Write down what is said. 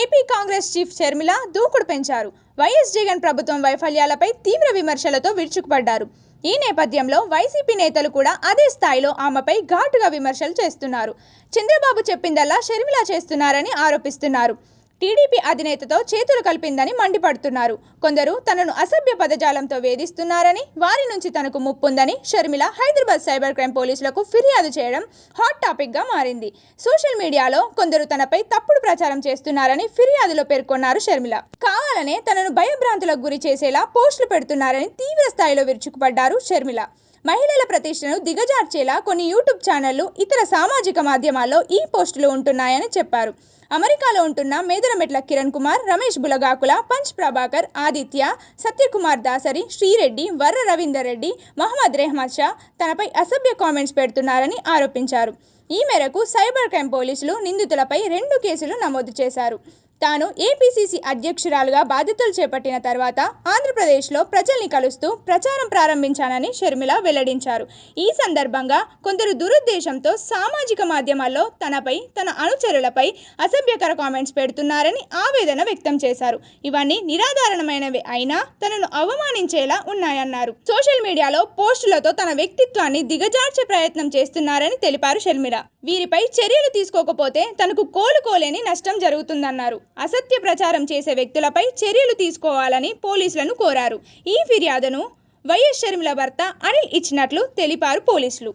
AP Congress chief Sharmila దూకుడు పెంచారు. YS Jagan ప్రభుత్వం వైఫల్యాలపై తీవ్ర విమర్శలతో విరుచుకుపడ్డారు. ఈ నేపథ్యంలో వైసీపీ నేతలు కూడా అదే స్థాయిలో ఆమెపై ఘాటుగా విమర్శలు చేస్తున్నారు. చంద్రబాబు చెప్పిందల్లా షర్మిల చేస్తున్నారని ఆరోపిస్తున్నారు. టీడీపీ అధినేతతో చేతులు కలిపిందని మండిపడుతున్నారు. కొందరు తనను అసభ్య పదజాలంతో వేధిస్తున్నారని వారి నుంచి తనకు ముప్పుందని షర్మిల హైదరాబాద్ సైబర్ క్రైమ్ పోలీసులకు ఫిర్యాదు చేయడం హాట్ టాపిక్గా మారింది. సోషల్ మీడియాలో కొందరు తనపై తప్పుడు ప్రచారం చేస్తున్నారని ఫిర్యాదులో పేర్కొన్నారు షర్మిల. కావాలనే తనను భయభ్రాంతులకు గురి చేసేలా పోస్టులు పెడుతున్నారని తీవ్ర స్థాయిలో విరుచుకుపడ్డారు షర్మిల. మహిళల ప్రతిష్టను దిగజార్చేలా కొన్ని యూట్యూబ్ ఛానళ్ళు ఇతర సామాజిక మాధ్యమాల్లో ఈ పోస్టులు ఉంటున్నాయని చెప్పారు. అమెరికాలో ఉంటున్న మేదరమెట్ల కిరణ్ కుమార్ రమేష్ బులగాకుల పంచ్ ప్రభాకర్ ఆదిత్య సత్యకుమార్ దాసరి శ్రీరెడ్డి వర్ర రవీందర్ రెడ్డి మహమ్మద్ రెహమద్ షా తనపై అసభ్య కామెంట్స్ పెడుతున్నారని ఆరోపించారు. ఈ మేరకు సైబర్ క్రైమ్ పోలీసులు నిందితులపై రెండు కేసులు నమోదు చేశారు. తాను ఏపీసీసీ అధ్యక్షురాలుగా బాధ్యతలు చేపట్టిన తర్వాత ఆంధ్రప్రదేశ్లో ప్రజల్ని కలుస్తూ ప్రచారం ప్రారంభించానని షర్మిల వెల్లడించారు. ఈ సందర్భంగా కొందరు దురుద్దేశంతో సామాజిక మాధ్యమాల్లో తనపై తన అనుచరులపై అసభ్యకర కామెంట్స్ పెడుతున్నారని ఆవేదన వ్యక్తం చేశారు. ఇవన్నీ నిరాధారణమైనవి అయినా తనను అవమానించేలా ఉన్నాయన్నారు. సోషల్ మీడియాలో పోస్టులతో తన వ్యక్తిత్వాన్ని దిగజార్చే ప్రయత్నం చేస్తున్నారని తెలిపారు షర్మిల. వీరిపై చర్యలు తీసుకోకపోతే తనకు కోలుకోలేని నష్టం జరుగుతుందన్నారు. అసత్య ప్రచారం చేసే వ్యక్తులపై చర్యలు తీసుకోవాలని పోలీసులను కోరారు. ఈ ఫిర్యాదును వైఎస్ షర్మిల భర్త అనిల్ ఇచ్చినట్లు తెలిపారు పోలీసులు.